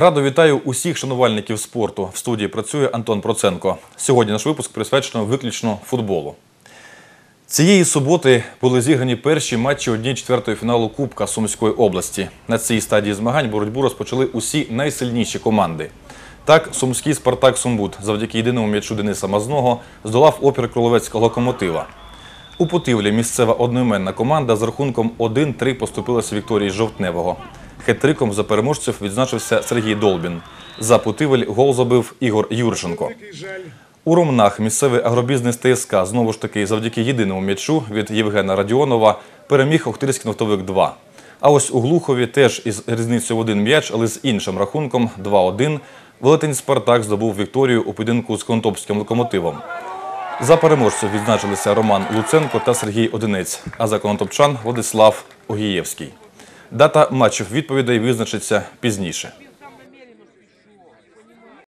Радо вітаю усіх шанувальників спорту. В студії працює Антон Проценко. Сьогодні наш випуск присвячено виключно футболу. Цієї суботи були зіграні перші матчі однієї четвертої фіналу Кубка Сумської області. На цій стадії змагань боротьбу розпочали усі найсильніші команди. Так, сумський Спартак Сумбут завдяки єдиному м'ячу Дениса Мазного здолав опір Кроловецького локомотива. У Путивлі місцева одноіменна команда з рахунком 1-3 поступилася Вікторії Жовтневого. Хет-триком за переможців відзначився Сергій Долбін. За Путивль гол забив Ігор Юрченко. У Ромнах місцевий агробізнес ТСК знову ж таки завдяки єдиному м'ячу від Євгена Радіонова переміг Охтирський нафтовик 2. А ось у Глухові теж із різницею в один м'яч, але з іншим рахунком 2-1 велетень Спартак здобув вікторію у поєдинку з Конотопським локомотивом. За переможців відзначилися Роман Луценко та Сергій Одинець, а за конотопчан Владислав Огієвський. Дата матчів відповідей визначиться пізніше.